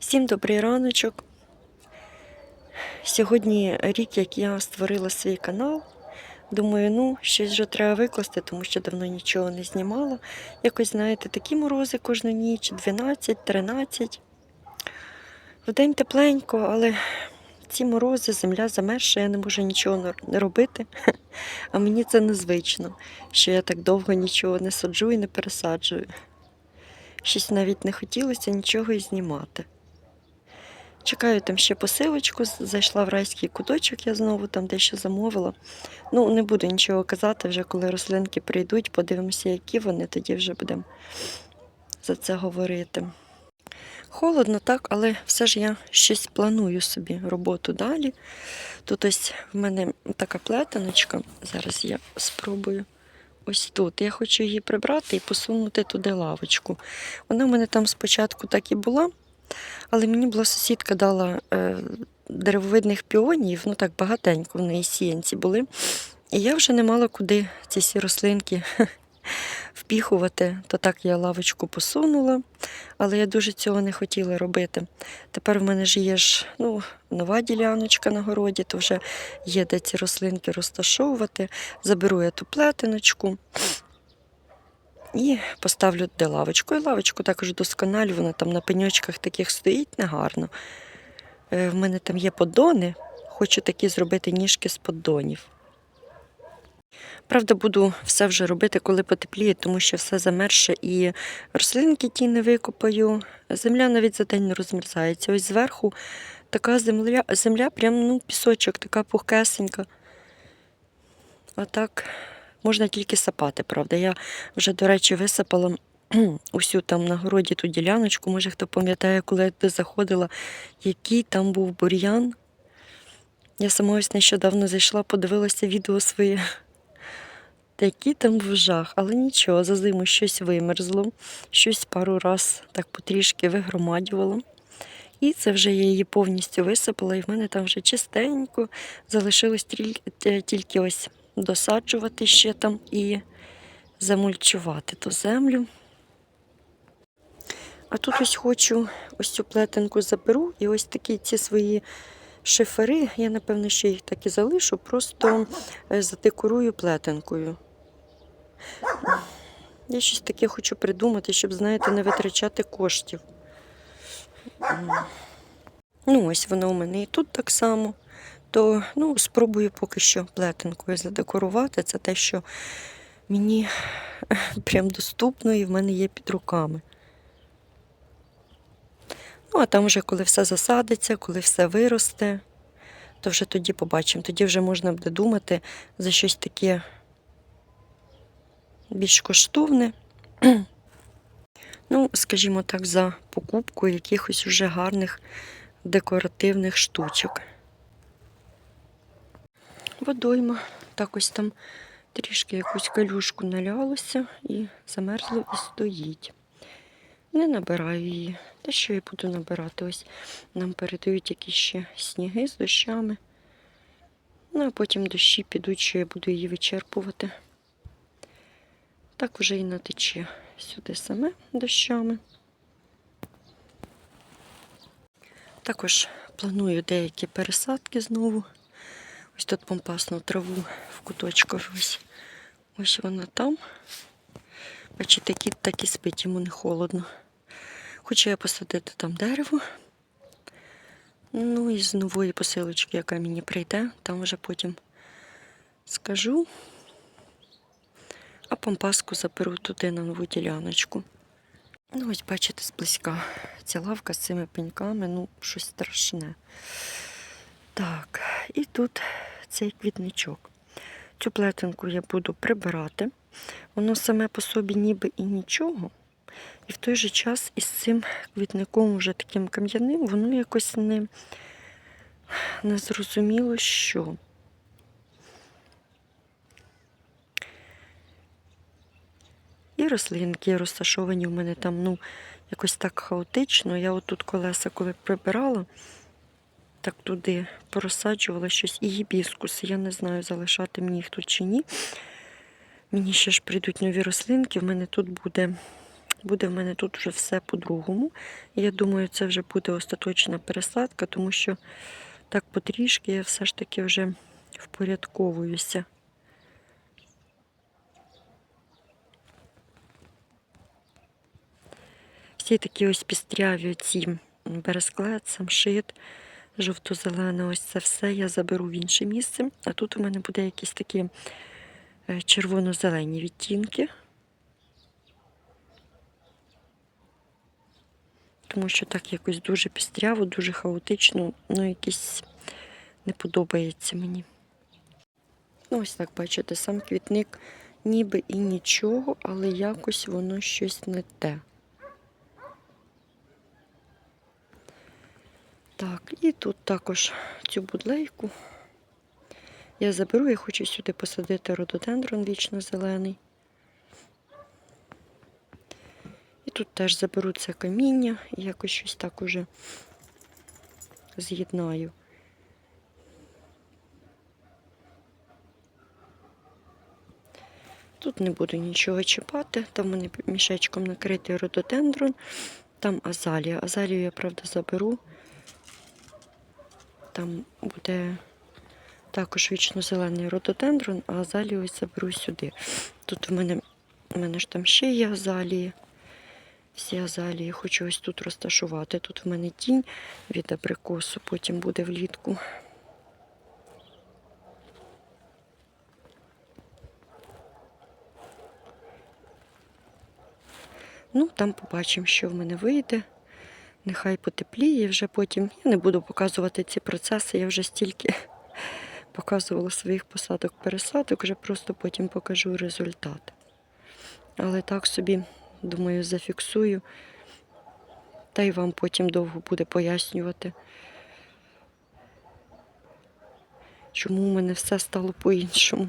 Всім добрий раночок. Сьогодні рік, як я створила свій канал. Думаю, ну, щось вже треба викласти, тому що давно нічого не знімала. Якось, знаєте, такі морози кожну ніч, 12, 13. Вдень тепленько, але ці морози, земля замерзша, я не можу нічого не робити. А мені це незвично, що я так довго нічого не саджу і не пересаджую. Щось навіть не хотілося нічого і знімати. Чекаю там ще посилочку, зайшла в райський куточок, я знову там дещо замовила. Ну, не буду нічого казати, вже коли рослинки прийдуть, подивимося, які вони, тоді вже будемо за це говорити. Холодно, так, але все ж я щось планую собі роботу далі. Тут ось в мене така плетеночка. Зараз я спробую. Ось тут. Я хочу її прибрати і посунути туди лавочку. Вона в мене там спочатку так і була, але мені була сусідка дала е, деревовидних піонів, ну так багатенько в неї сіянці були. І я вже не мала куди ці всі рослинки впіхувати. То так я лавочку посунула, але я дуже цього не хотіла робити. Тепер в мене ж є ж ну, нова діляночка на городі, то вже є де ці рослинки розташовувати. Заберу я ту плетеночку. І поставлю де лавочку. І лавочку також досконалю, вона там на пеньочках таких стоїть негарно. Е, В мене там є поддони, хочу такі зробити ніжки з поддонів. Правда, буду все вже робити, коли потепліє, тому що все замерше і рослинки ті не викопаю. Земля навіть за день не розмерзається. Ось зверху така земля, земля прям ну, пісочок, така пухкесенька. А так можна тільки сапати, правда. Я вже, до речі, висипала усю там на городі ту діляночку. Може, хто пам'ятає, коли я туди заходила, який там був бур'ян. Я сама ось нещодавно зайшла, подивилася відео своє. Такий там був жах, але нічого, за зиму щось вимерзло, щось пару раз так потрішки вигромадювало. І це вже я її повністю висипала, і в мене там вже чистенько. Залишилось е, тільки ось досаджувати ще там і замульчувати ту землю. А тут ось хочу ось цю плетенку заберу і ось такі ці свої шифери, я напевно ще їх так і залишу, просто е, задекорую плетенкою. Я щось таке хочу придумати, щоб, знаєте, не витрачати коштів. Ну, ось воно у мене і тут так само. То ну, спробую поки що плетенкою задекорувати. Це те, що мені прям доступно і в мене є під руками. Ну, а там вже, коли все засадиться, коли все виросте, то вже тоді побачимо. Тоді вже можна буде думати за щось таке більш коштовне. Ну, скажімо так, за покупку якихось уже гарних декоративних штучок. Водойма. Так ось там трішки якусь калюшку налялося і замерзло і стоїть. Не набираю її. Та що я буду набирати? Ось нам передають якісь ще сніги з дощами. Ну, а потім дощі підуть, що я буду її вичерпувати. Так вже і натече сюди саме дощами. Також планую деякі пересадки знову. Ось тут помпасну траву в куточках. Ось, ось вона там. Бачите, кіт так і спить, йому не холодно. Хочу я посадити там дерево. Ну і з нової посилочки, яка мені прийде, там вже потім скажу. А помпаску заберу туди на нову діляночку. Ну, ось бачите, зблизька ця лавка з цими пеньками, ну, щось страшне. Так, і тут цей квітничок. Цю плетенку я буду прибирати. Воно саме по собі ніби і нічого. І в той же час із цим квітником вже таким кам'яним, воно якось не, не зрозуміло що. І рослинки розташовані в мене там, ну, якось так хаотично. Я отут колеса, коли прибирала, так туди порозсаджувала щось. І гібіскуси. Я не знаю, залишати мені їх тут чи ні. Мені ще ж прийдуть нові рослинки. В мене тут буде буде в мене тут вже все по-другому. Я думаю, це вже буде остаточна пересадка, тому що так потрішки я все ж таки вже впорядковуюся. Всі такі ось пістряві ці бересклет, самшит, жовто-зелене, ось це все я заберу в інше місце. А тут у мене буде якісь такі е, червоно-зелені відтінки. Тому що так якось дуже пістряво, дуже хаотично, ну якийсь не подобається мені. Ну, ось так бачите, сам квітник ніби і нічого, але якось воно щось не те. Так, і тут також цю будлейку я заберу, я хочу сюди посадити рододендрон вічно зелений. І тут теж заберу це каміння і якось щось так уже з'єднаю. Тут не буду нічого чіпати, там мене мішечком накритий рододендрон, там азалія. Азалію я, правда, заберу. Там буде також вічно-зелений рододендрон, а азалію ось заберу сюди. Тут в мене, в мене ж там ще є азалії. Всі азалії хочу ось тут розташувати. Тут в мене тінь від абрикосу, потім буде влітку. Ну, там побачимо, що в мене вийде. Нехай потепліє вже потім. Я не буду показувати ці процеси, я вже стільки показувала своїх посадок пересадок, вже просто потім покажу результат. Але так собі, думаю, зафіксую. Та й вам потім довго буде пояснювати, чому у мене все стало по-іншому.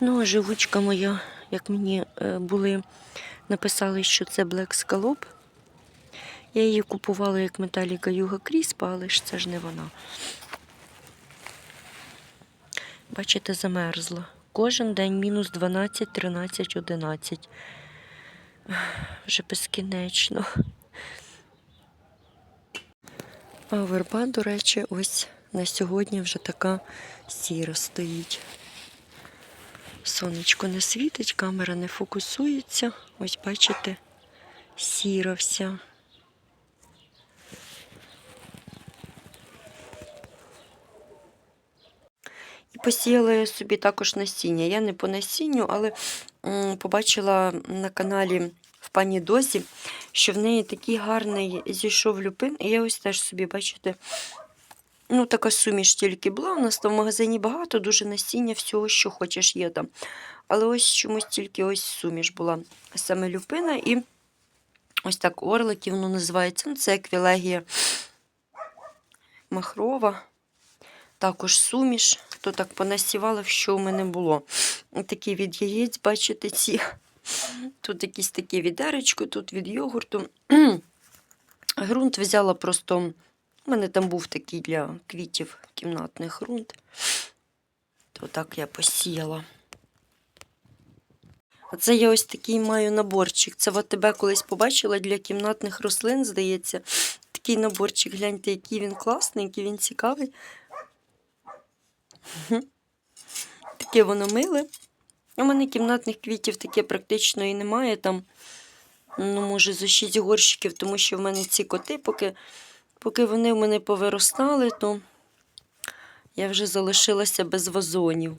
Ну, а живучка моя, як мені е, були, написали, що це Black Scallop. Я її купувала як металіка Юга Кріспа, але ж це ж не вона. Бачите, замерзла. Кожен день мінус 12, 13, 11. Вже безкінечно. А верба, до речі, ось на сьогодні вже така сіра стоїть. Сонечко не світить, камера не фокусується. Ось бачите, сіра вся. Посіяла я собі також насіння. Я не по насінню, але побачила на каналі в пані Дозі, що в неї такий гарний зійшов люпин. І я ось теж собі, бачите, ну така суміш тільки була. У нас там в магазині багато, дуже насіння, всього, що хочеш, є там. Але ось чомусь тільки ось суміш була саме люпина і ось так орлики воно називається. Ну, це еквілегія махрова. Також суміш, то так понасівала, що в мене було. Такі від яєць, бачите, ці. Тут якісь такі відеречко, тут від йогурту. Грунт взяла просто. У мене там був такий для квітів кімнатний ґрунт. То так я посіяла. А це я ось такий маю наборчик. Це в АТБ колись побачила для кімнатних рослин, здається. Такий наборчик, гляньте, який він класний, який він цікавий. Таке воно миле. У мене кімнатних квітів таке практично і немає. Там, ну, може, за 6 горщиків, тому що в мене ці коти, поки, поки вони в мене повиростали, то я вже залишилася без вазонів.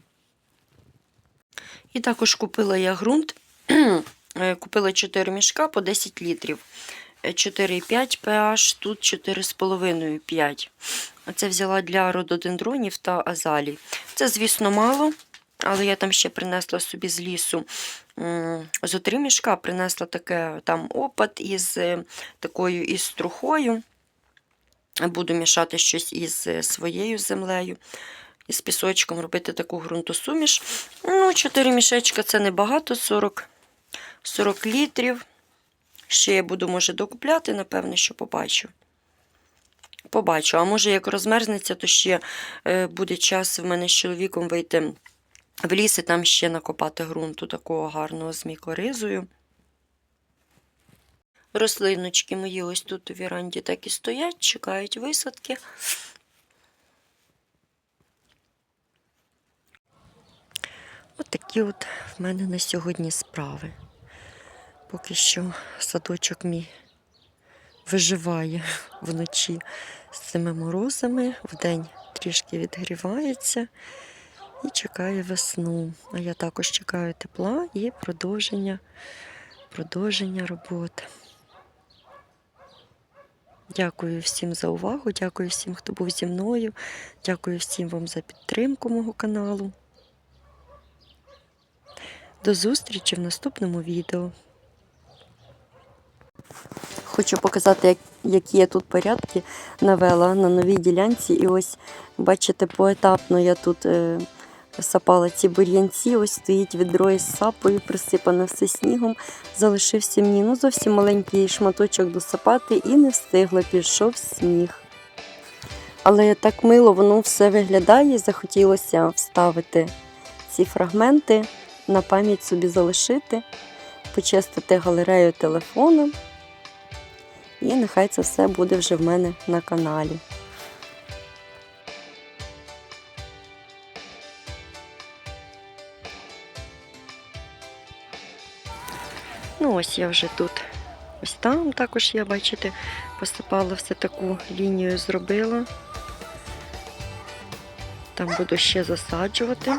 І також купила я ґрунт. Е, Купила 4 мішка по 10 літрів. Е, 4,5 pH, тут 4,5 5. Оце взяла для рододендронів та азалій. Це, звісно, мало, але я там ще принесла собі з лісу м, зо мішка, принесла таке там опад із е, такою із струхою. Буду мішати щось із е, своєю землею. Із пісочком робити таку ґрунтосуміш. Ну, 4 мішечка це небагато, 40, 40 літрів. Ще я буду, може, докупляти, напевне, що побачу. Побачу. А може, як розмерзнеться, то ще е, буде час в мене з чоловіком вийти в ліс і там ще накопати ґрунту такого гарного з мікоризою. Рослиночки мої ось тут у віранді так і стоять, чекають висадки. От такі от в мене на сьогодні справи. Поки що садочок мій виживає вночі з цими морозами, вдень трішки відгрівається і чекає весну. А я також чекаю тепла і продовження, продовження роботи. Дякую всім за увагу, дякую всім, хто був зі мною. Дякую всім вам за підтримку мого каналу. До зустрічі в наступному відео. Хочу показати, як, які я тут порядки навела на новій ділянці. І ось, бачите, поетапно я тут е, сапала ці бур'янці. Ось стоїть відро із сапою, присипане все снігом. Залишився мені ну, зовсім маленький шматочок досапати і не встигла, пішов сніг. Але так мило воно все виглядає, захотілося вставити ці фрагменти, на пам'ять собі залишити, почистити галерею телефоном. І нехай це все буде вже в мене на каналі. Ну, ось я вже тут. Ось там також я, бачите, посипала все таку лінію зробила. Там буду ще засаджувати.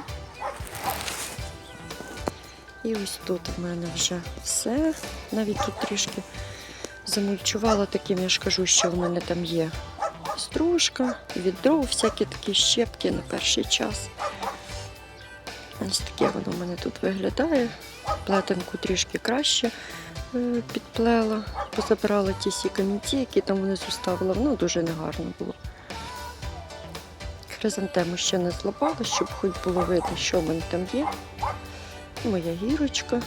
І ось тут в мене вже все. Навіть тут трішки замульчувала таким, я ж кажу, що в мене там є стружка, відро, всякі такі щепки на перший час. Ось таке воно в мене тут виглядає. Плетенку трішки краще е, підплела, позабирала ті всі камінці, які там внизу ставила. Воно дуже негарно було. Хризантему ще не злопала, щоб хоч було видно, що в мене там є. Моя гірочка.